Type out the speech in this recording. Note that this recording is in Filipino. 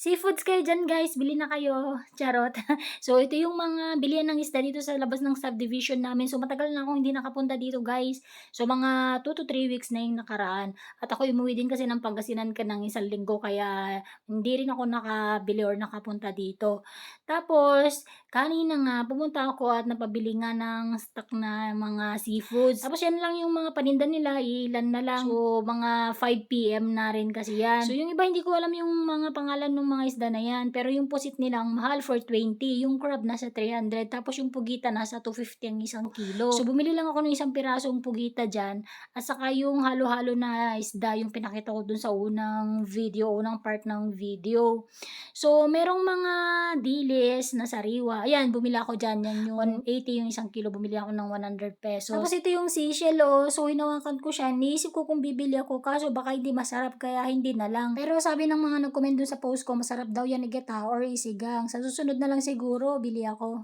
Seafoods kayo dyan guys, bili na kayo. Charot. so ito yung mga bilihan ng isda dito sa labas ng subdivision namin. So matagal na akong hindi nakapunta dito guys. So mga 2 to 3 weeks na yung nakaraan. At ako umuwi din kasi ng Pangasinan ka ng isang linggo kaya hindi rin ako nakabili or nakapunta dito. Tapos kanina nga pumunta ako at napabili nga ng stock na mga seafoods. Tapos yan lang yung mga paninda nila, ilan na lang. So mga 5pm na rin kasi yan. So yung iba hindi ko alam yung mga pangalan ng mga isda na yan. Pero yung pusit nila ang mahal for 20. Yung crab nasa 300. Tapos yung pugita nasa 250 ang isang kilo. So bumili lang ako ng isang pirasong pugita dyan. At saka yung halo-halo na isda yung pinakita ko dun sa unang video, unang part ng video. So merong mga dilis na sariwa. Ayan, bumili ako dyan. Yan yung 180 yung isang kilo. Bumili ako ng 100 pesos. Tapos ito yung seashell oh. So hinawakan ko siya. Niisip ko kung bibili ako. Kaso baka hindi masarap kaya hindi na lang. Pero sabi ng mga nag-comment dun sa post ko, masarap daw yan igata or isigang. Sa susunod na lang siguro, bili ako.